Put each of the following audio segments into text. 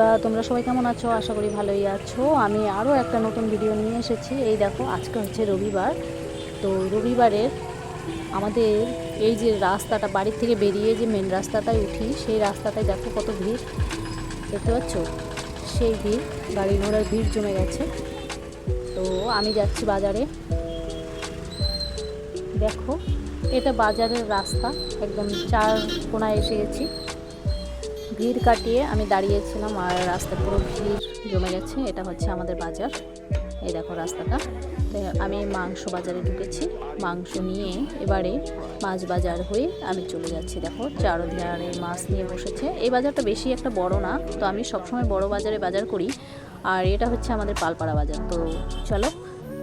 বন্ধুরা, তোমরা সবাই কেমন আছো? আশা করি ভালোই আছো। আমি আরও একটা নতুন ভিডিও নিয়ে এসেছি। এই দেখো, আজকে হচ্ছে রবিবার। তো রবিবারের আমাদের এই যে রাস্তাটা, বাড়ির থেকে বেরিয়ে যে মেন রাস্তাটায় উঠি, সেই রাস্তাটায় দেখো কত ভিড়। দেখতে পাচ্ছ? সেই ভিড়, গাড়ি ঘোড়ার ভিড় জমে গেছে। তো আমি যাচ্ছি বাজারে। দেখো, এটা বাজারের রাস্তা। একদম চার কোনায় এসে গেছি। ভিড় কাটিয়ে আমি দাঁড়িয়েছিলাম আর রাস্তা পুরো ভিড় জমে গেছে। এটা হচ্ছে আমাদের বাজার। এই দেখো রাস্তাটা। তো আমি মাংস বাজারে ঢুকেছি। মাংস নিয়ে এবারে মাছ বাজার হয়ে আমি চলে যাচ্ছি। দেখো চারদিয়ারে মাছ নিয়ে বসেছে। এই বাজারটা বেশি একটা বড় না, তো আমি সবসময় বড় বাজারে বাজার করি। আর এটা হচ্ছে আমাদের পালপাড়া বাজার। তো চলো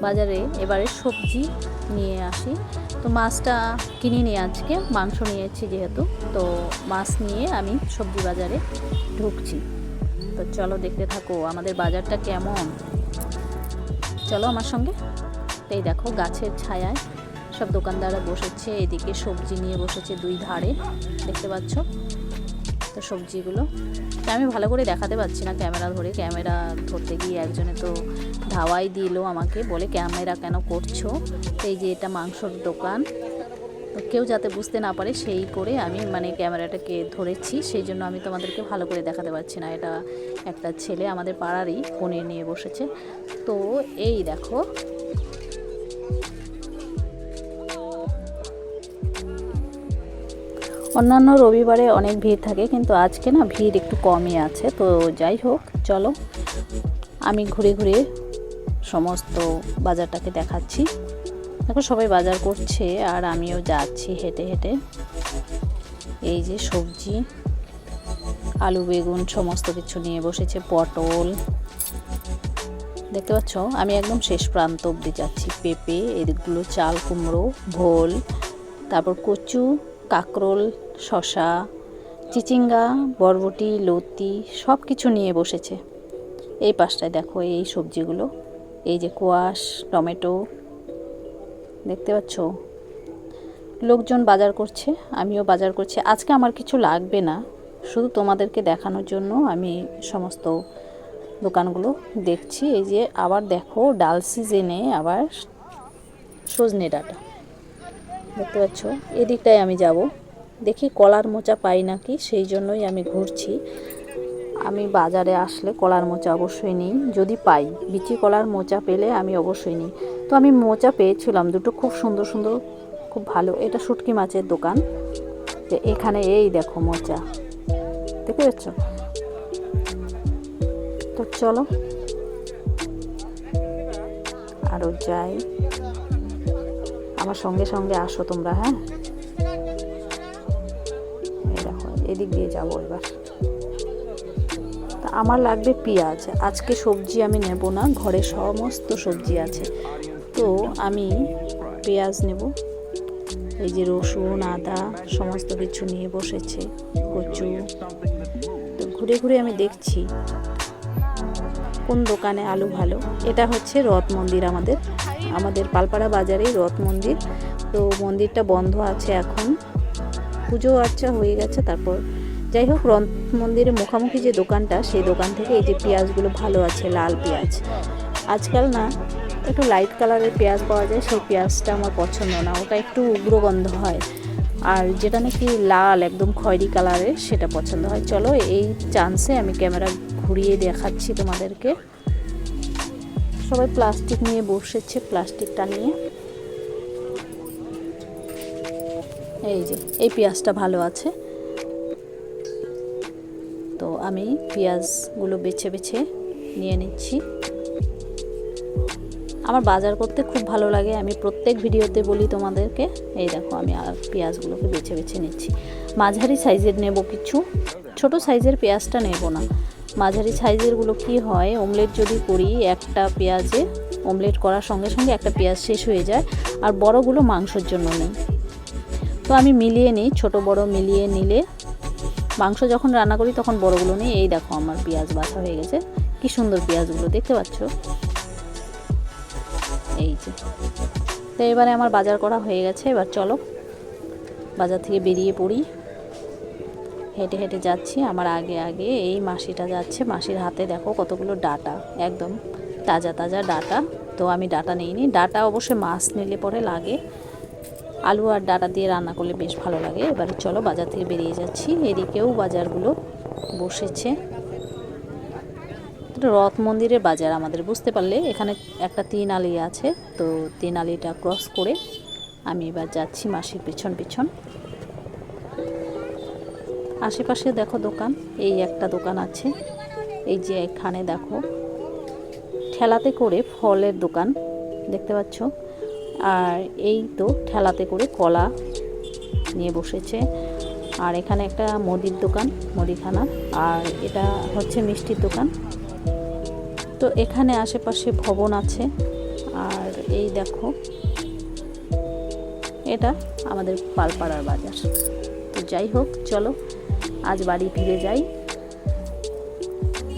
বাজারে এবারে সবজি নিয়ে আসি। তো মাছটা কিনে নিয়ে আজকে, মাংস নিয়েছি যেহেতু, তো মাছ নিয়ে আমি সবজি বাজারে ঢুকছি। তো চলো দেখতে থাকো আমাদের বাজারটা কেমন। চলো আমার সঙ্গে। এই দেখো গাছের ছায়ায় সব দোকানদাররা বসেছে, এদিকে সবজি নিয়ে বসেছে দুই ধারে, দেখতে পাচ্ছ? তো সবজিগুলো। তা আমি ভালো করে দেখাতে পাচ্ছি না ক্যামেরা ধরে। ক্যামেরা ধরতে গিয়ে একজনে তো ধাওয়াই দিল আমাকে, বলে ক্যামেরা কেন করছ? এই যে এটা মাংসর দোকান। কেউ যাতে বুঝতে না পারে, সেই করে আমি মানে ক্যামেরাটাকে ধরেছি। সেই জন্য আমি তোমাদেরকে ভালো করে দেখাতে পারছি না। এটা একটা ছেলে আমাদের পাড়ারই, ফোনে নিয়ে বসেছে। তো এই দেখো। অন্যান্য রবিবারে অনেক ভিড় থাকে, কিন্তু আজকে না ভিড় একটু কমই আছে। তো যাই হোক, চলো। আমি ঘুরে ঘুরে সমস্ত বাজারটাকে দেখাচ্ছি। দেখো সবাই বাজার করছে, আর আমিও যাচ্ছি হেঁটে হেঁটে। এই যে সবজি, আলু, বেগুন, সমস্ত কিছু নিয়ে বসেছে, পটল। দেখতে পাচ্ছ? আমি একদম শেষ প্রান্ত অব্দি যাচ্ছি। পেঁপে, এদিকগুলো চাল, কুমড়ো, ভোল, তারপর কচু কাকরোল, শশা, চিচিঙ্গা, বরবটি, লতি সব কিছু নিয়ে বসেছে। এই পাশটায় দেখো এই সবজিগুলো। এই যে কোয়াশ, টমেটো, দেখতে পাচ্ছ? লোকজন বাজার করছে, আমিও বাজার করছি। আজকে আমার কিছু লাগবে না। শুধু তোমাদেরকে দেখানোর জন্য আমি সমস্ত দোকানগুলো দেখছি। এই যে আবার দেখো ডাল সিজনে আবার সজনে ডাটা। দেখতে পাচ্ছ? এদিকটায় আমি যাব। দেখি কলার মোচা পাই নাকি, সেই জন্যই আমি ঘুরছি। আমি বাজারে আসলে কলার মোচা অবশ্যই নিই। যদি পাই, বিচি কলার মোচা পেলে আমি অবশ্যই নিই। তো আমি মোচা পেয়েছিলাম, দুটো খুব সুন্দর সুন্দর, খুব ভালো। এটা শুটকি মাছের দোকান। যে এখানে এই দেখো মোচা। দেখতে পাচ্ছ? তো চলো। আরও যাই। আমার সঙ্গে সঙ্গে আসো তোমরা হ্যাঁ? দেখো, এদিক দিয়ে যাব এবার। তা আমার লাগবে পেঁয়াজ। আজকে সবজি আমি নেব না, ঘরে সমস্ত সবজি আছে। তো আমি পেঁয়াজ নেব। এই যে রসুন, আদা, সমস্ত কিছু নিয়ে বসেছে, কচু। তো ঘুরে ঘুরে আমি দেখছি কোন দোকানে আলু ভালো। এটা হচ্ছে রথ মন্দির আমাদের। আমাদের পালপাড়া বাজারেই রথ মন্দির। তো মন্দিরটা বন্ধ আছে এখন। পুজো আর্চা হয়ে গেছে, তারপর যাই হোক, রথ মন্দিরের মুখামুখি যে দোকানটা, সেই দোকান থেকে এই যে পেঁয়াজগুলো ভালো আছে, লাল পেঁয়াজ। আজকাল না, একটু লাইট কালারের পেঁয়াজ পাওয়া যায়, সেই পেঁয়াজটা আমার পছন্দ না। ওটা একটু উগ্র উগ্রগন্ধ হয়। আর যেটা নাকি লাল, একদম খয়েরি কালারের সেটা পছন্দ হয়। চলো, এই চান্সে আমি ক্যামেরা ঘুরিয়ে দেখাচ্ছি তোমাদেরকে। সবাই প্লাস্টিক নিয়ে বসেছে, প্লাস্টিকটা নিয়ে। এই যে, এই পেঁয়াজটা ভালো আছে। তো আমি পেঁয়াজগুলো বেছে বেছে নিয়ে নিচ্ছি। আমার বাজার করতে খুব ভালো লাগে, আমি প্রত্যেক ভিডিওতে বলি তোমাদেরকে, এই দেখো আমি আর পেঁয়াজগুলোকে বেছে বেছে নিচ্ছি। মাঝারি সাইজের নেব কিছু, ছোট সাইজের পেঁয়াজটা নেব না। মাঝারি সাইজেরগুলো কি হয়? অমলেট যদি করি, একটা পেঁয়াজে অমলেট করার সঙ্গে সঙ্গে একটা পেঁয়াজ শেষ হয়ে যায়, আর বড়গুলো মাংসর জন্য নেই। তো আমি মিলিয়ে নিই, ছোট বড় মিলিয়ে নিলে মাংস যখন রান্না করি তখন বড়গুলো নিই। এই দেখো আমার পেঁয়াজ বাছা হয়ে গেছে। কি সুন্দর পেঁয়াজগুলো, দেখতে পাচ্ছ? এই যে। তো এবারে আমার বাজার করা হয়ে গেছে। এবার চলো বাজার থেকে বেরিয়ে পড়ি। হেঁটে হেঁটে যাচ্ছি, আমার আগে আগে এই মাসিটা যাচ্ছে। মাসির হাতে দেখো কতগুলো ডাটা, একদম তাজা তাজা ডাটা। তো আমি ডাটা নিইনি, ডাটা অবশ্যই মাছ নিলে পরে লাগে। আলু আর ডাটা দিয়ে রান্না করলে বেশ ভালো লাগে। এবারে চলো বাজার থেকে বেরিয়ে যাচ্ছি। এদিকেও বাজারগুলো বসেছে। রথ মন্দিরের বাজার আমাদের, বুঝতে পারলে? এখানে একটা তিন আলি আছে, তো তিন আলিটা ক্রস করে আমি এবার যাচ্ছি মাসির পিছন পিছন। আশেপাশে দেখো দোকান, এই একটা দোকান আছে। এই যে এখানে দেখো, ঠেলাতে করে ফলের দোকান, দেখতে পাচ্ছ? আর এই তো ঠেলাতে করে কলা নিয়ে বসেছে। আর এখানে একটা মুদির দোকান, মুদিখানা, আর এটা হচ্ছে মিষ্টির দোকান। তো এখানে আশেপাশে ভবন আছে। আর এই দেখো, এটা আমাদের পালপাড়ার বাজার। তো যাই হোক, চলো আজ বাড়ি ফিরে যাই।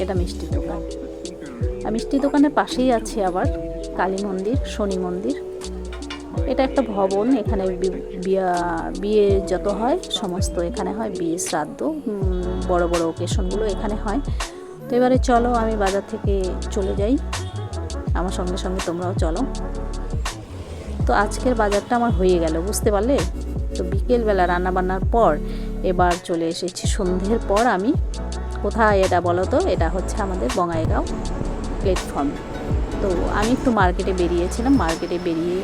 এটা মিষ্টির দোকান। আর মিষ্টির দোকানের পাশেই আছে আবার কালী মন্দির, শনি মন্দির। এটা একটা ভবন, এখানে বিয়া যত হয়, সমস্ত এখানে হয়, বিয়ে শ্রাদ্ধ বড় বড় ওকেশনগুলো এখানে হয়। তো এবারে চলো, আমি বাজার থেকে চলে যাই। আমার সঙ্গে সঙ্গে তোমরাও চলো। তো আজকের বাজারটা আমার হয়ে গেল, বুঝতে পারলে? তো বিকেলবেলা রান্নাবান্নার পর এবার চলে এসেছি সন্ধ্যের পর আমি। কোথায় এটা বলো তো? এটা হচ্ছে আমাদের বঙ্গাইগাঁও প্ল্যাটফর্ম তো আমি একটু মার্কেটে বেরিয়েছিলাম। মার্কেটে বেরিয়ে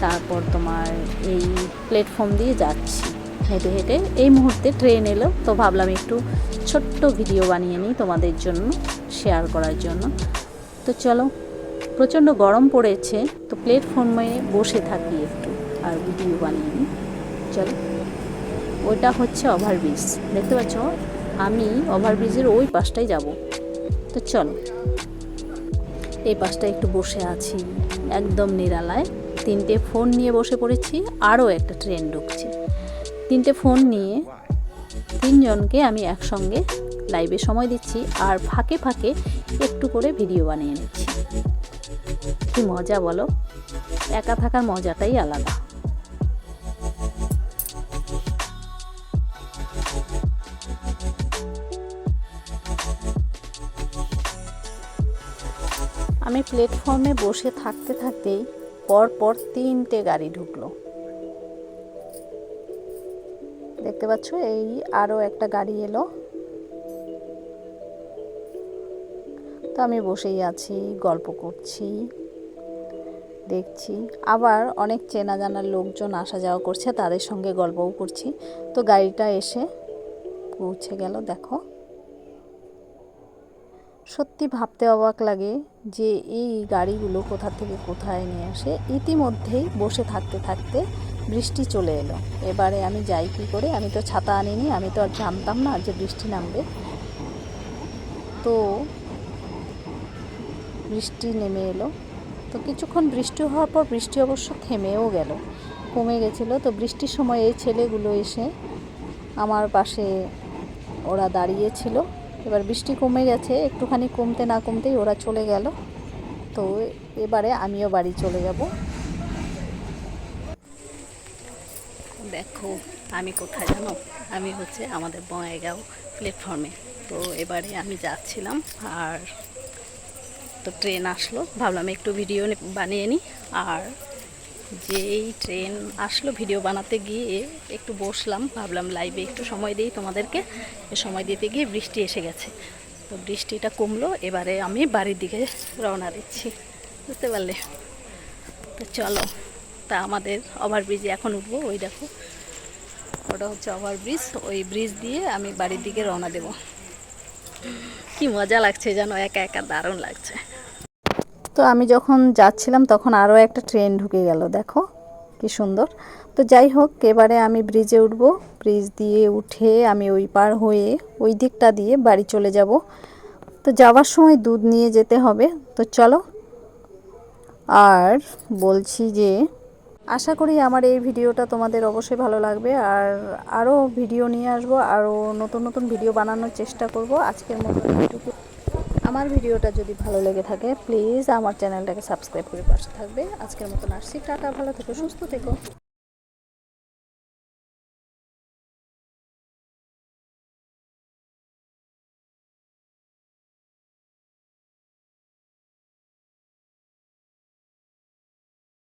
তারপর তোমার এই প্ল্যাটফর্ম দিয়ে যাচ্ছি। হেঁটে হেঁটে এই মুহূর্তে ট্রেন এলো। তো ভাবলাম একটু ছোট্ট ভিডিও বানিয়ে নিই তোমাদের জন্য শেয়ার করার জন্য। তো চলো, প্রচণ্ড গরম পড়েছে। তো প্ল্যাটফর্মে বসে থাকি একটু আর ভিডিও বানিয়ে নিই। চলো। ওইটা হচ্ছে ওভারব্রিজ দেখতে পাচ্ছ? আমি ওভারব্রিজের ওই পাশটাই যাব। তো চলো, এই পাশটা একটু বসে আছি, একদম নিরালায়। তিনটে ফোন নিয়ে বসে পড়েছি, আরও একটা ট্রেন ঢুকছে। তিনটে ফোন নিয়ে তিনজনকে আমি একসঙ্গে লাইভে সময় দিচ্ছি আর ফাঁকে ফাঁকে একটু করে ভিডিও বানিয়ে নিচ্ছি। কি মজা বলো? একা থাকার মজাটাই আলাদা। আমি প্ল্যাটফর্মে বসে থাকতে থাকতেই পর পর তিনটে গাড়ি ঢুকলো। দেখতে পাচ্ছ, এই আরও একটা গাড়ি এলো। তো আমি বসেই আছি, গল্প করছি, দেখছি। আবার অনেক চেনা জানার লোকজন আসা যাওয়া করছে, তাদের সঙ্গে গল্পও করছি। তো গাড়িটা এসে পৌঁছে গেল, দেখো। সত্যি ভাবতে অবাক লাগে যে এই গাড়িগুলো কোথা থেকে কোথায় নিয়ে আসে। ইতিমধ্যেই বসে থাকতে থাকতে বৃষ্টি চলে এলো। এবারে আমি যাই কী করে? আমি তো ছাতা আনিনি, আমি তো আর জানতাম না যে বৃষ্টি নামবে। তো বৃষ্টি নেমে এলো। তো কিছুক্ষণ বৃষ্টি হওয়ার পর বৃষ্টি অবশ্য থেমেও গেল, কমে গেছিল। তো বৃষ্টির সময় এই ছেলেগুলো এসে আমার পাশে ওরা দাঁড়িয়েছিল এবার বৃষ্টি কমে গেছে, একটুখানি কমতে না কমতেই ওরা চলে গেল। তো এবারে আমিও বাড়ি চলে যাব। দেখো, আমি কোথায় জানো? আমি হচ্ছে আমাদের বঙ্গাইগাঁও প্ল্যাটফর্মে তো এবারে আমি যাচ্ছিলাম আর তো ট্রেন আসলো। ভাবলাম একটু ভিডিও বানিয়ে নিই আর যেই ট্রেন আসলো ভিডিও বানাতে গিয়ে একটু বসলাম, ভাবলাম লাইভে একটু সময় দিই তোমাদেরকে। সময় দিতে গিয়ে বৃষ্টি এসে গেছে। তো বৃষ্টিটা কমলো, এবারে আমি বাড়ির দিকে রওনা দিচ্ছি। বুঝতে পারলে? তো চলো, তা আমাদের ওভারব্রিজে এখন উঠবো, ওই দেখো। ওটা হচ্ছে ওভারব্রিজ ওই ব্রিজ দিয়ে আমি বাড়ির দিকে রওনা দেব। কি মজা লাগছে যেন একা একা দারুণ লাগছে। তো আমি যখন যাচ্ছিলাম তখন আরও একটা ট্রেন ঢুকে গেল, দেখো কি সুন্দর। তো যাই হোক, এবারে আমি ব্রিজে উঠব। ব্রিজ দিয়ে উঠে আমি ওই পার হয়ে ওই দিকটা দিয়ে বাড়ি চলে যাব। তো যাওয়ার সময় দুধ নিয়ে যেতে হবে। তো চলো। আর বলছি যে, আশা করি আমার এই ভিডিওটা তোমাদের অবশ্যই ভালো লাগবে। আর আরও ভিডিও নিয়ে আসব, আরও নতুন নতুন ভিডিও বানানোর চেষ্টা করব। আজকের মতো আমার ভিডিওটা যদি ভালো লেগে থাকে প্লিজ আমার চ্যানেলটাকে সাবস্ক্রাইব করে পাশে থাকবে। আজকের মতন আসছি, টাটা, ভালো থেকো, সুস্থ থেকো।